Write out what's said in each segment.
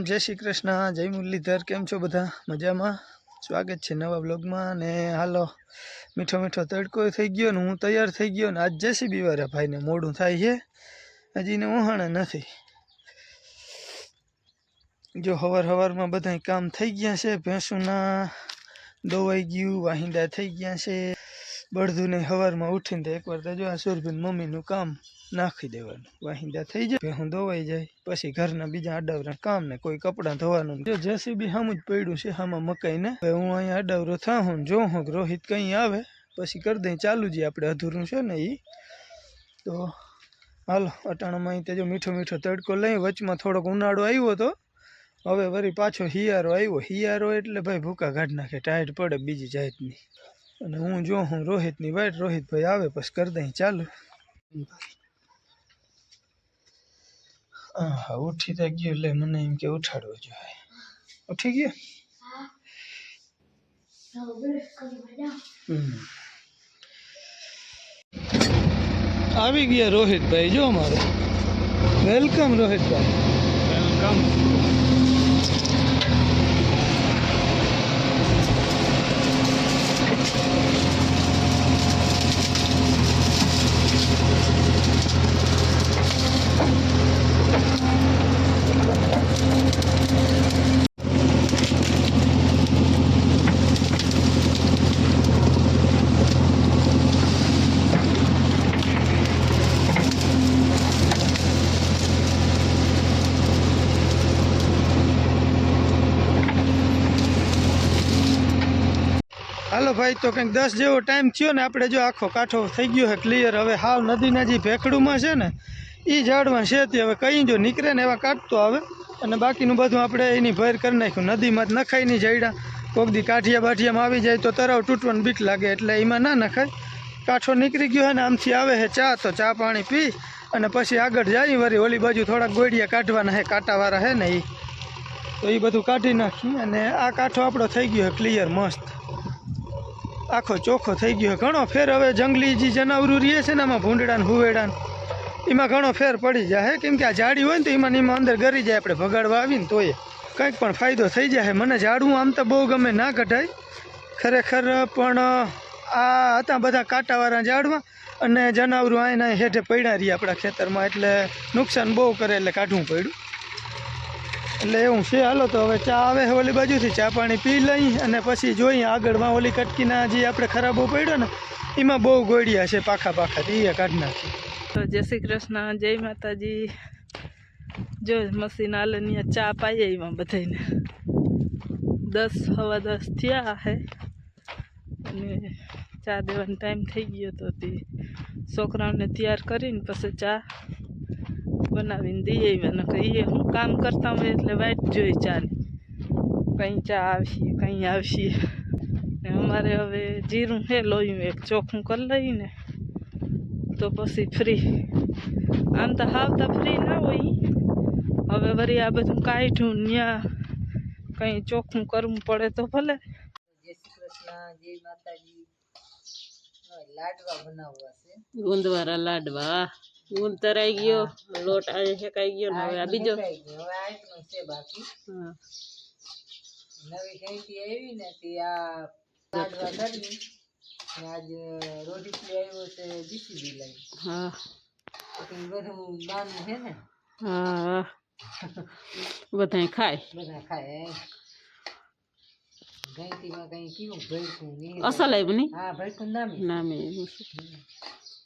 રામ જય શ્રી કૃષ્ણ, જય મુરલીધર, કેમ છો બધા? મજામાં? સ્વાગત છે નવા બ્લોગમાં ને હાલો, મીઠો મીઠો તડકો થઈ ગયો ને હું તૈયાર થઈ ગયો ને આજ જેસીબી વાળા ભાઈને મોડું થાય છે. હજી ને ઉહાણે નથી. જો હવાર હવારમાં બધા કામ થઈ ગયા છે, ભેંસુના દોવાઈ ગયું, વાહિંદા થઈ ગયા છે. બળદુને હવારમાં ઉઠીને તો એકવાર તો જો આ સુરભીન મમ્મીનું કામ નાખી દેવાનું. વાહિંદા થઈ જાય હું ધોવાઈ જાય, પછી ઘરના બીજા અડાવરા કામ ને કોઈ કપડાં ધોવાનું જો જેસીબી સામું જ પડ્યું છે આમાં મકાઈને હું અહીંયા અડાવરો થાઉં ને જોઉં હું રોહિત કંઈ આવે, પછી કરી દઈ ચાલુ જે આપણે અધૂરું છે ને એ તો હાલો, અટાણામાં અહીં તેજો મીઠો મીઠો તડકો લઈ, વચમાં થોડોક ઉનાળો આવ્યો તો, હવે વળી પાછો હિયારો આવ્યો. હિયારો એટલે ભાઈ ભૂકા કાઢ નાખે, ટાઈટ પડે બીજી જાતની. અને હું જો હું રોહિતની વાઈટ રોહિતભાઈ આવે પછી કરી દઈ, ચાલુ. હા હા, ઉઠી તો ગયો, એટલે મને એમ કે ઉઠાડવો જોઈએ. ઉઠી ગયો? હમ. આવી ગયા રોહિતભાઈ, જો અમારે. વેલકમ રોહિતભાઈ. વેલકમ. હાલો ભાઈ, તો કંઈક દસ જેવો ટાઈમ થયો ને, આપણે જો આખો કાંઠો થઈ ગયો છે ક્લિયર હવે હાવ નદીના જે ભેખડુમાં છે ને એ ઝાડમાં છે તે હવે કંઈ જો નીકળે ને એવા કાઢતો આવે. અને બાકીનું બધું આપણે એની ભેર કરી નાખ્યું. નદીમાં જ નખાય નહીં જઈડા કોક દી કાઠિયા બાઠિયામાં આવી જાય તો તરાવ તૂટવાનું બીક લાગે, એટલે એમાં ના નખાય. કાંઠો નીકળી ગયો અને આમથી આવે છે ચા, તો ચા પાણી પી અને પછી આગળ જાય વળી ઓલી બાજુ થોડાક ગોળિયા કાઢવાના છે, કાંટાવાળા છે ને એ તો એ બધું કાઢી નાખ્યું અને આ કાંઠો આપણો થઈ ગયો ક્લિયર મસ્ત. આખો ચોખ્ખો થઈ ગયો. ઘણો ફેર હવે જંગલી જે જનાવરું રહે છે ને આમાં ભૂંડડા ને હુવેડા એમાં ઘણો ફેર પડી જાય. કેમ કે આ ઝાડી હોય ને તો એમાં એમાં અંદર ગરી જાય. આપણે ભગાડવા આવીને તોય કંઈક પણ ફાયદો થઈ જાય. મને ઝાડવું આમ તો બહુ ગમે, ના કઢાય. ખરેખર પણ આ હતા બધા કાંટાવાળા ઝાડવા અને જનાવરું આયના હેઠે પડ્યા રહ્યા આપણા ખેતરમાં. એટલે નુકસાન બહુ કરે એટલે કાઢવું પડ્યું. એટલે એવું છે, હાલો તો હવે ચા આવે ઓલી બાજુથી. ચા પાણી પી લઈ અને પછી જોઈએ આગળમાં ઓલી કટકીના જે આપણે ખરાબો પડ્યો ને, એમાં બહુ ગોળિયા છે, પાખા પાખા એ કાઢી તો જય શ્રી કૃષ્ણ, જય માતાજી. જો મશીન હાલે ને ચા પાઈએ એમાં બધાને દસ સવા દસ થયા હે. અને ચા દેવાનો ટાઈમ થઈ ગયો તો તે છોકરાઓને તૈયાર કરીને પછી ચા બનાવીને દઈએ અને કહીએ હું કામ કરતા હોય એટલે વાઈટ જોઈએ ચાલે. કંઈ ચા આવશે કંઈ આવશે ને અમારે હવે જીરું છે લોયું એક ચોખ્ખું કરી લઈને તો પછી ફ્રી. આમ તો હાવતા ફ્રી ના હોય. હવે વળી આ બધું કાઢ્યું ત્યાં કંઈ ચોખ્ખું કરવું પડે તો ભલે. જય શ્રી કૃષ્ણ જય માતાજી. લાડવા બનાવવા છે. ગુંદવારા લાડવા. ગુંદ તરાઈ ગયો લોટ આજે શેકાઈ ગયો ને હવે આ બીજો શેકાઈ ગયું. હવે આટલું છે બાકી હા. નવી ઘંટી આવી ને તે આ લાડવા કરી ને આજ રોટી આવ્યો છે જીસીબી લઈ હા પછી બધું બાનું છે ને હા બધાય ખાય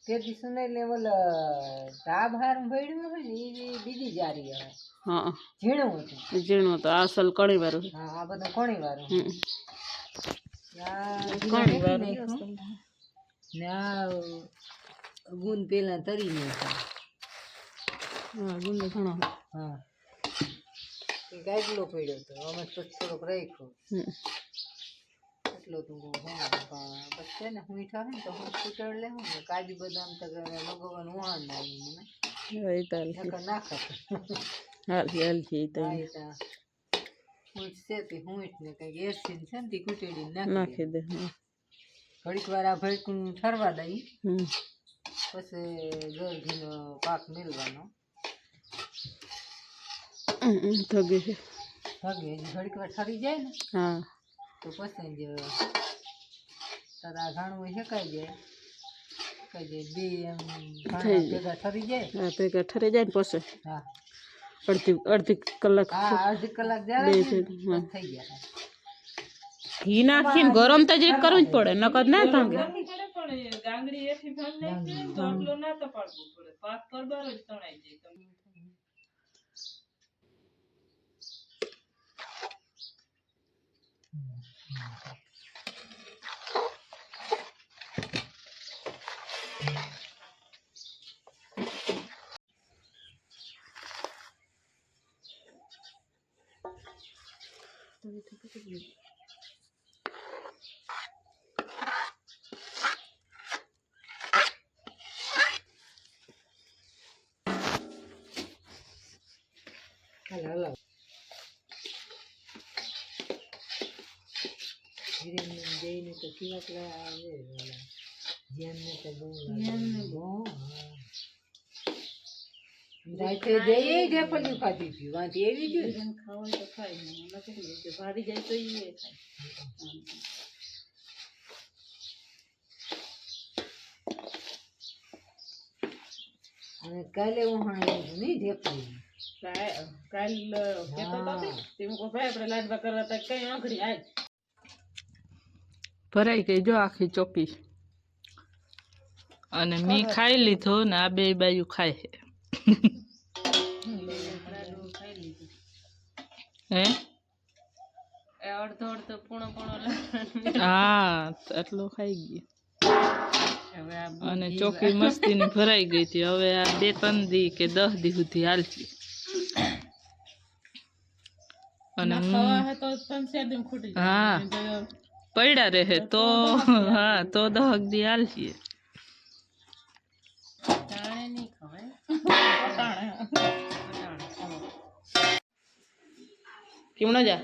બધા ખાય ઘંટીમાં કઈ કેવું ભરકું ને એ અસલ આવ્યું નહીં હા ભરકું નામી નામે એવું છે. તે દી સુનાઈ લેવલ ધાબ હારું ભર્યું હોય ને એ બીજી જારી હવે. હા. ઝીણું હતું. ઝીણું તો આ અસલ કણી વાળું હા આ બધું કોણી વાળું. કણી વાળું ને આ ગુંદ પેલા તરી નાખ્યા. હા ગુંદ ઘણો. હા. ગાજલો પડ્યો હતો અમે તો થોડોક રાખ્યો. એટલો તું પણ પછી છે ને હું હોય ને તો હું સ્કૂટર લેવું ને કાજુ બદામ તો લગાવવાનું વાહન ના આવ્યું મને. હા, એ તો હાલશે. નકર ના ખાતો. હાલશે હાલશે એ તો હા છે તે હુંઠ ને કંઈક એરસીન છે ને તે કૂટેડી નાખી નાખી દે. ઘડીક વાર આ ભડકું ઠરવા દઈ. પછી ગરઘીનો પાક મેળવાનો થગે છે. ઘડીક વાર ઠરી જાય ને. હા. તો પછી જ તારા ઘાણું શેકાઈ જાય શેકાઈ જાય બે એમ ઘાણા ભેગા ઠરી જાય? હા ભેગા ઠરી જાય ને પછી. હા. અડધી અડધી કલાક હા અડધી કલાક જાય બે ને છે, પછી હા. થઈ ગયા ઘી નાખીને ગરમ તો જે કરવું જ પડે નકર ના ભાંગે. હાલો હાલો હિરેનને ને 到了。જઈને તો કેવા કેવા આવે ઓલા જેમને તો બહુ લાગે. બહુ, હા. રાતે જઈએ ઢેફલિયું ખાધી હતી વાંચી એવી જ અને કાલે ઉહાણ નહીં ઢેફલિયું ભરાઈ ગઈ. જો આખી ચોકી અને મી ખાઈ લીધો ને આ બે બાયું ખાય છે. હે? અડધો અડધો પૂણો પૂણો હા એટલો ખાઈ ગયો. અને ચોકી મસ્તી ની ભરાઈ ગઈ હતી. હવે આ બે ત્રણ દી કે દસ દી સુધી હાલતી અને હા પડ્યા રહે તો હા તો દહક દી હાલતીએ કેમ ન જા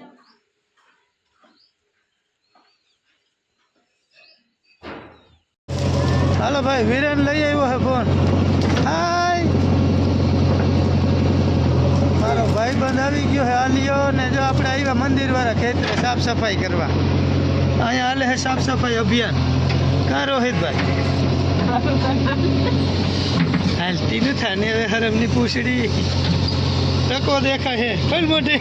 હાલો ભાઈ વિરેન લઈ આવ્યો છે ફોન હાય મારો ભાઈ બંધ આવી ગયો છે આલિયો ને જો આપણે આવ્યા મંદિર વાળા ખેતરે સાફ સફાઈ કરવા અહીંયા હાલે સાફ સફાઈ અભિયાન. કા રોહિતભાઈ હાલતી થાય ને હવે હરમની પૂછડી. ટકો દેખાય છે કઈ મોટી?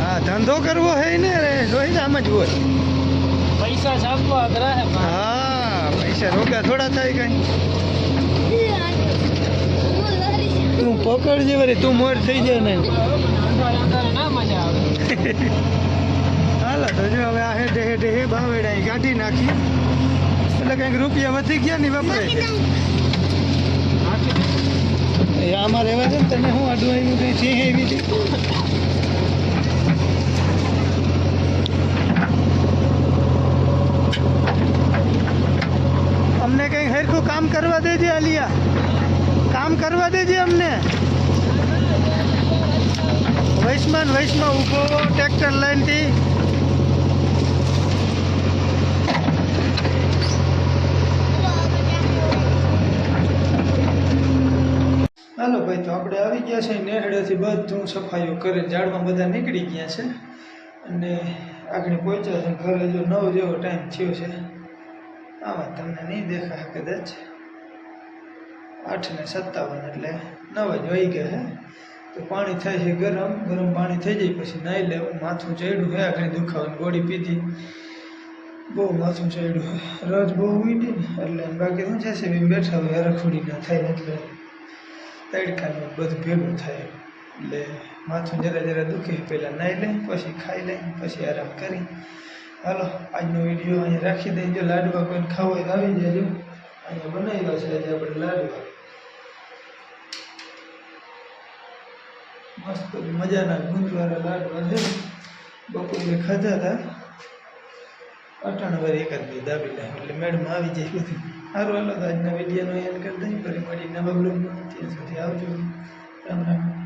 હા ધંધો કરવો હે ને રે. રોહિત આમ જ હોય. પૈસા છાપવા હા પૈસા રોકા થોડા થાય કઈ. તું પકડજે વળી તું મોર થઈ જાય ને. ના મજા આવે હાલો તો જો હવે આ હેઠે હેઠે હે ભાવેડા અહીં કાઢી નાખી. એટલે કંઈક રૂપિયા વધી ગયા ને વપરાય એ આમાં રહેવા દે ને તને હું આડું આવ્યું કંઈ છે એવી હતી અમને કંઈક હરખું કામ કરવા દેજે આલિયા કામ કરવા દેજે અમને. વૈશ્માન વૈષ્મા ઊભો ટ્રેક્ટર લાઈનથી. હાલો ભાઈ, તો આપણે આવી ગયા છે નેહડેથી બધું સફાઈઓ કરે ઝાડમાં બધા નીકળી ગયા છે. અને આગળ પહોંચ્યા છે ઘરે જો નવ જેવો ટાઈમ થયો છે. આમાં તમને નહીં દેખાય કદાચ. આઠ ને સત્તાવન એટલે નવ જ વહી ગયા હે. તો પાણી થાય છે ગરમ ગરમ પાણી થઈ જાય પછી નાહી લેવું માથું ચડ્યું હે આગળ દુખાવાની ગોળી પીધી. બહુ માથું ચડ્યું રજ બહુ ઉડી ને એટલે બાકી શું છે બી બેઠા હોય, હરખુડી ના થાય એટલે તડકાનું બધું ભેગું થાય. એટલે માથું જરા જરા દુખે, પહેલાં નાહી લે, પછી ખાઈ લે, પછી આરામ કરી. હાલો, આજનો વીડિયો અહીંયા રાખી દઈએ જો લાડવા કોઈને ખાવો આવી જાય અહીંયા બનાવ્યા છે આજે આપણે લાડવા મસ્ત મજાના ગુંદવાળા લાડવા છે. બપોરે ખાધા હતા. અટાણ વાર એકાદ બે દાબી લે એટલે મેડમ આવી જાય બધું સારું, હાલો તો આજના વિડીયોનો એન્ડ કરી દઈએ. ફરી મળી નવા બ્લોગમાં. ત્યાં સુધી આવજો. રામ રામ.